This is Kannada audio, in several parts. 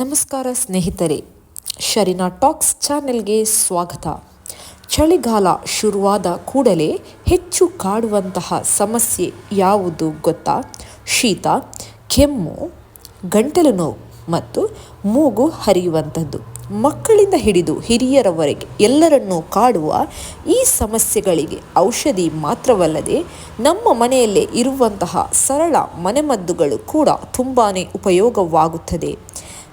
ನಮಸ್ಕಾರ ಸ್ನೇಹಿತರೆ, ಶರೀನಾ ಟಾಕ್ಸ್ ಚಾನೆಲ್ಗೆ ಸ್ವಾಗತ. ಚಳಿಗಾಲ ಶುರುವಾದ ಕೂಡಲೇ ಹೆಚ್ಚು ಕಾಡುವಂತಹ ಸಮಸ್ಯೆ ಯಾವುದು ಗೊತ್ತಾ? ಶೀತ, ಕೆಮ್ಮು, ಗಂಟಲು ನೋವು ಮತ್ತು ಮೂಗು ಹರಿಯುವಂಥದ್ದು. ಮಕ್ಕಳಿಂದ ಹಿಡಿದು ಹಿರಿಯರವರೆಗೆ ಎಲ್ಲರನ್ನೂ ಕಾಡುವ ಈ ಸಮಸ್ಯೆಗಳಿಗೆ ಔಷಧಿ ಮಾತ್ರವಲ್ಲದೆ ನಮ್ಮ ಮನೆಯಲ್ಲೇ ಇರುವಂತಹ ಸರಳ ಮನೆಮದ್ದುಗಳು ಕೂಡ ತುಂಬಾ ಉಪಯೋಗವಾಗುತ್ತದೆ.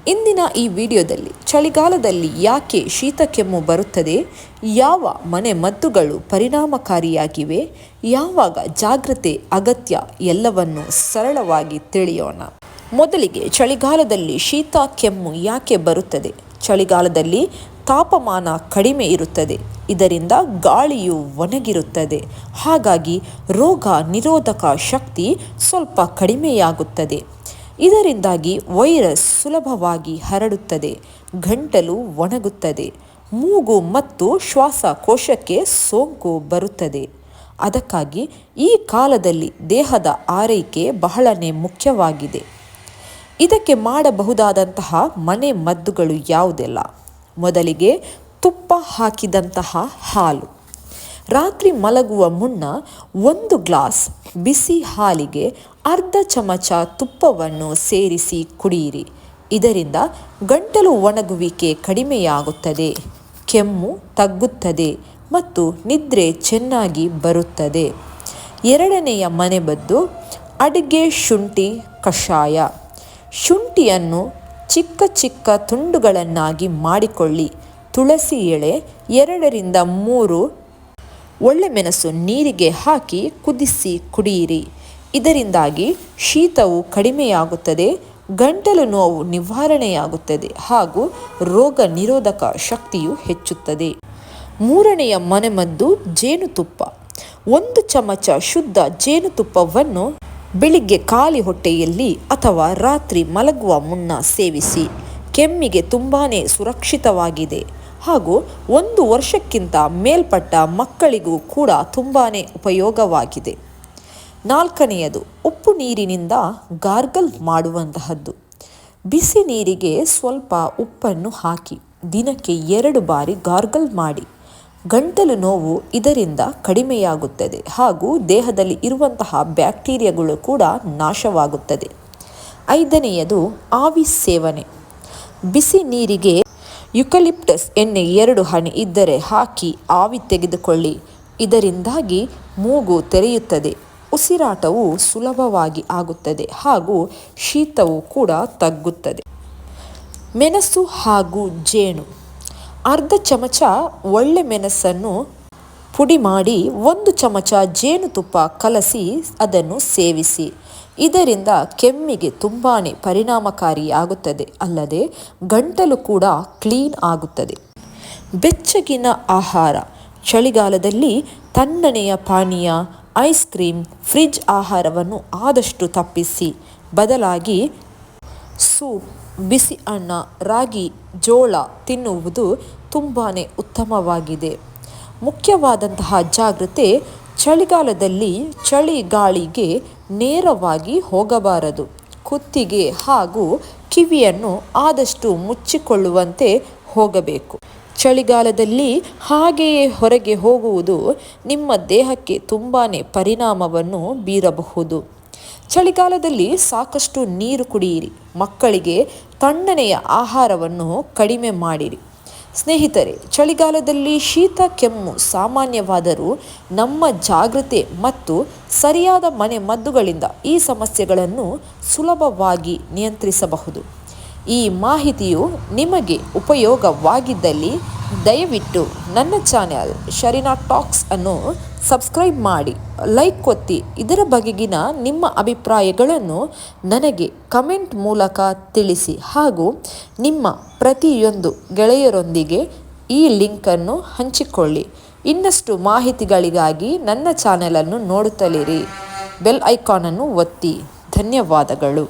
ಇಂದಿನ ಈ ವಿಡಿಯೋದಲ್ಲಿ ಚಳಿಗಾಲದಲ್ಲಿ ಯಾಕೆ ಶೀತ ಕೆಮ್ಮು ಬರುತ್ತದೆ? ಯಾವ ಮನೆ ಮದ್ದುಗಳು ಪರಿಣಾಮಕಾರಿಯಾಗಿವೆ? ಯಾವಾಗ ಜಾಗ್ರತೆ, ಅಗತ್ಯ ಎಲ್ಲವನ್ನು ಸರಳವಾಗಿ ತಿಳಿಯೋಣ. ಮೊದಲಿಗೆ ಚಳಿಗಾಲದಲ್ಲಿ ಶೀತ ಕೆಮ್ಮು ಯಾಕೆ ಬರುತ್ತದೆ? ಚಳಿಗಾಲದಲ್ಲಿ ತಾಪಮಾನ ಕಡಿಮೆ ಇರುತ್ತದೆ. ಇದರಿಂದ ಗಾಳಿಯು ಒಣಗಿರುತ್ತದೆ. ಹಾಗಾಗಿ ರೋಗ ನಿರೋಧಕ ಶಕ್ತಿ ಸ್ವಲ್ಪ ಕಡಿಮೆಯಾಗುತ್ತದೆ. ಇದರಿಂದಾಗಿ ವೈರಸ್ ಸುಲಭವಾಗಿ ಹರಡುತ್ತದೆ, ಗಂಟಲು ಒಣಗುತ್ತದೆ, ಮೂಗು ಮತ್ತು ಶ್ವಾಸಕೋಶಕ್ಕೆ ಸೋಂಕು ಬರುತ್ತದೆ. ಅದಕ್ಕಾಗಿ ಈ ಕಾಲದಲ್ಲಿ ದೇಹದ ಆರೈಕೆ ಬಹಳನೇ ಮುಖ್ಯವಾಗಿದೆ. ಇದಕ್ಕೆ ಮಾಡಬಹುದಾದಂತಹ ಮನೆ ಮದ್ದುಗಳು ಯಾವುದೆಲ್ಲ? ಮೊದಲಿಗೆ ತುಪ್ಪ ಹಾಕಿದಂತಹ ಹಾಲು. ರಾತ್ರಿ ಮಲಗುವ ಮುನ್ನ ಒಂದು ಗ್ಲಾಸ್ ಬಿಸಿ ಹಾಲಿಗೆ ಅರ್ಧ ಚಮಚ ತುಪ್ಪವನ್ನು ಸೇರಿಸಿ ಕುಡಿಯಿರಿ. ಇದರಿಂದ ಗಂಟಲು ಒಣಗುವಿಕೆ ಕಡಿಮೆಯಾಗುತ್ತದೆ, ಕೆಮ್ಮು ತಗ್ಗುತ್ತದೆ ಮತ್ತು ನಿದ್ರೆ ಚೆನ್ನಾಗಿ ಬರುತ್ತದೆ. ಎರಡನೆಯ ಮನೆಬದ್ದು ಅಡುಗೆ ಶುಂಠಿ ಕಷಾಯ. ಶುಂಠಿಯನ್ನು ಚಿಕ್ಕ ಚಿಕ್ಕ ತುಂಡುಗಳನ್ನಾಗಿ ಮಾಡಿಕೊಳ್ಳಿ. ತುಳಸಿ ಎಳೆ ಎರಡರಿಂದ ಮೂರು ಒಳ್ಳೆಮೆಣಸು ನೀರಿಗೆ ಹಾಕಿ ಕುದಿಸಿ ಕುಡಿಯಿರಿ. ಇದರಿಂದಾಗಿ ಶೀತವು ಕಡಿಮೆಯಾಗುತ್ತದೆ, ಗಂಟಲು ನೋವು ನಿವಾರಣೆಯಾಗುತ್ತದೆ ಹಾಗೂ ರೋಗ ನಿರೋಧಕ ಶಕ್ತಿಯು ಹೆಚ್ಚುತ್ತದೆ. ಮೂರನೆಯ ಮನೆಮದ್ದು ಜೇನುತುಪ್ಪ. ಒಂದು ಚಮಚ ಶುದ್ಧ ಜೇನುತುಪ್ಪವನ್ನು ಬೆಳಿಗ್ಗೆ ಖಾಲಿ ಹೊಟ್ಟೆಯಲ್ಲಿ ಅಥವಾ ರಾತ್ರಿ ಮಲಗುವ ಮುನ್ನ ಸೇವಿಸಿ. ಕೆಮ್ಮಿಗೆ ತುಂಬಾ ಸುರಕ್ಷಿತವಾಗಿದೆ. ಹಾಗೂ ಒಂದು ವರ್ಷಕ್ಕಿಂತ ಮೇಲ್ಪಟ್ಟ ಮಕ್ಕಳಿಗೂ ಕೂಡ ತುಂಬಾ ಉಪಯೋಗವಾಗಿದೆ. ನಾಲ್ಕನೆಯದು, ಉಪ್ಪು ನೀರಿನಿಂದ ಗಾರ್ಗಲ್ ಮಾಡುವಂತಹದ್ದು. ಬಿಸಿ ನೀರಿಗೆ ಸ್ವಲ್ಪ ಉಪ್ಪನ್ನು ಹಾಕಿ, ದಿನಕ್ಕೆ ಎರಡು ಬಾರಿ ಗಾರ್ಗಲ್ ಮಾಡಿ. ಗಂಟಲು ನೋವು ಇದರಿಂದ ಕಡಿಮೆಯಾಗುತ್ತದೆ ಹಾಗೂ ದೇಹದಲ್ಲಿ ಇರುವಂತಹ ಬ್ಯಾಕ್ಟೀರಿಯಾಗಳು ಕೂಡ ನಾಶವಾಗುತ್ತದೆ. ಐದನೆಯದು, ಆವಿ ಸೇವನೆ. ಬಿಸಿ ನೀರಿಗೆ ಯುಕಲಿಪ್ಟಸ್ ಎಣ್ಣೆ ಎರಡು ಹನಿ ಇದ್ದರೆ ಹಾಕಿ ಆವಿ ತೆಗೆದುಕೊಳ್ಳಿ. ಇದರಿಂದಾಗಿ ಮೂಗು ತೆರೆಯುತ್ತದೆ. ಉಸಿರಾಟವು ಸುಲಭವಾಗಿ ಆಗುತ್ತದೆ ಹಾಗೂ ಶೀತವು ಕೂಡ ತಗ್ಗುತ್ತದೆ. ಮೆಣಸು ಹಾಗೂ ಜೇನು. ಅರ್ಧ ಚಮಚ ಒಳ್ಳೆ ಮೆಣಸನ್ನು ಪುಡಿ ಮಾಡಿ ಒಂದು ಚಮಚ ಜೇನುತುಪ್ಪ ಕಲಸಿ ಅದನ್ನು ಸೇವಿಸಿ. ಇದರಿಂದ ಕೆಮ್ಮಿಗೆ ತುಂಬಾ ಪರಿಣಾಮಕಾರಿಯಾಗುತ್ತದೆ. ಅಲ್ಲದೆ ಗಂಟಲು ಕೂಡ ಕ್ಲೀನ್ ಆಗುತ್ತದೆ. ಬೆಚ್ಚಗಿನ ಆಹಾರ. ಚಳಿಗಾಲದಲ್ಲಿ ತಣ್ಣನೆಯ ಪಾನೀಯ, ಐಸ್ ಕ್ರೀಮ್ ಫ್ರಿಜ್ ಆಹಾರವನ್ನು ಆದಷ್ಟು ತಪ್ಪಿಸಿ. ಬದಲಾಗಿ ಸೂಪ್, ಬಿಸಿ ಅನ್ನ, ರಾಗಿ, ಜೋಳ ತಿನ್ನುವುದು ತುಂಬಾ ಉತ್ತಮವಾಗಿದೆ. ಮುಖ್ಯವಾದಂತಹ ಜಾಗ್ರತೆ ಚಳಿಗಾಲದಲ್ಲಿ ಚಳಿ ಗಾಳಿಗೆ ನೇರವಾಗಿ ಹೋಗಬಾರದು. ಕುತ್ತಿಗೆ ಹಾಗೂ ಕಿವಿಯನ್ನು ಆದಷ್ಟು ಮುಚ್ಚಿಕೊಳ್ಳುವಂತೆ ಹೋಗಬೇಕು. ಚಳಿಗಾಲದಲ್ಲಿ ಹಾಗೆಯೇ ಹೊರಗೆ ಹೋಗುವುದು ನಿಮ್ಮ ದೇಹಕ್ಕೆ ತುಂಬಾ ಪರಿಣಾಮವನ್ನು ಬೀರಬಹುದು. ಚಳಿಗಾಲದಲ್ಲಿ ಸಾಕಷ್ಟು ನೀರು ಕುಡಿಯಿರಿ. ಮಕ್ಕಳಿಗೆ ತಣ್ಣನೆಯ ಆಹಾರವನ್ನು ಕಡಿಮೆ ಮಾಡಿರಿ. ಸ್ನೇಹಿತರೆ, ಚಳಿಗಾಲದಲ್ಲಿ ಶೀತ, ಕೆಮ್ಮು ಸಾಮಾನ್ಯವಾದರೂ ನಮ್ಮ ಜಾಗೃತೆ ಮತ್ತು ಸರಿಯಾದ ಮನೆ ಮದ್ದುಗಳಿಂದ ಈ ಸಮಸ್ಯೆಗಳನ್ನು ಸುಲಭವಾಗಿ ನಿಯಂತ್ರಿಸಬಹುದು. ಈ ಮಾಹಿತಿಯು ನಿಮಗೆ ಉಪಯೋಗವಾಗಿದ್ದಲ್ಲಿ ದಯವಿಟ್ಟು ನನ್ನ ಚಾನೆಲ್ ಶರೀನಾ ಟಾಕ್ಸ್ ಅನ್ನು ಸಬ್ಸ್ಕ್ರೈಬ್ ಮಾಡಿ, ಲೈಕ್ ಕೊತ್ತಿ ಇದರ ಬಗೆಗಿನ ನಿಮ್ಮ ಅಭಿಪ್ರಾಯಗಳನ್ನು ನನಗೆ ಕಮೆಂಟ್ ಮೂಲಕ ತಿಳಿಸಿ ಹಾಗೂ ನಿಮ್ಮ ಪ್ರತಿಯೊಂದು ಗೆಳೆಯರೊಂದಿಗೆ ಈ ಲಿಂಕನ್ನು ಹಂಚಿಕೊಳ್ಳಿ. ಇನ್ನಷ್ಟು ಮಾಹಿತಿಗಳಿಗಾಗಿ ನನ್ನ ಚಾನೆಲನ್ನು ನೋಡುತ್ತಲಿರಿ. ಬೆಲ್ ಐಕಾನನ್ನು ಒತ್ತಿ. ಧನ್ಯವಾದಗಳು.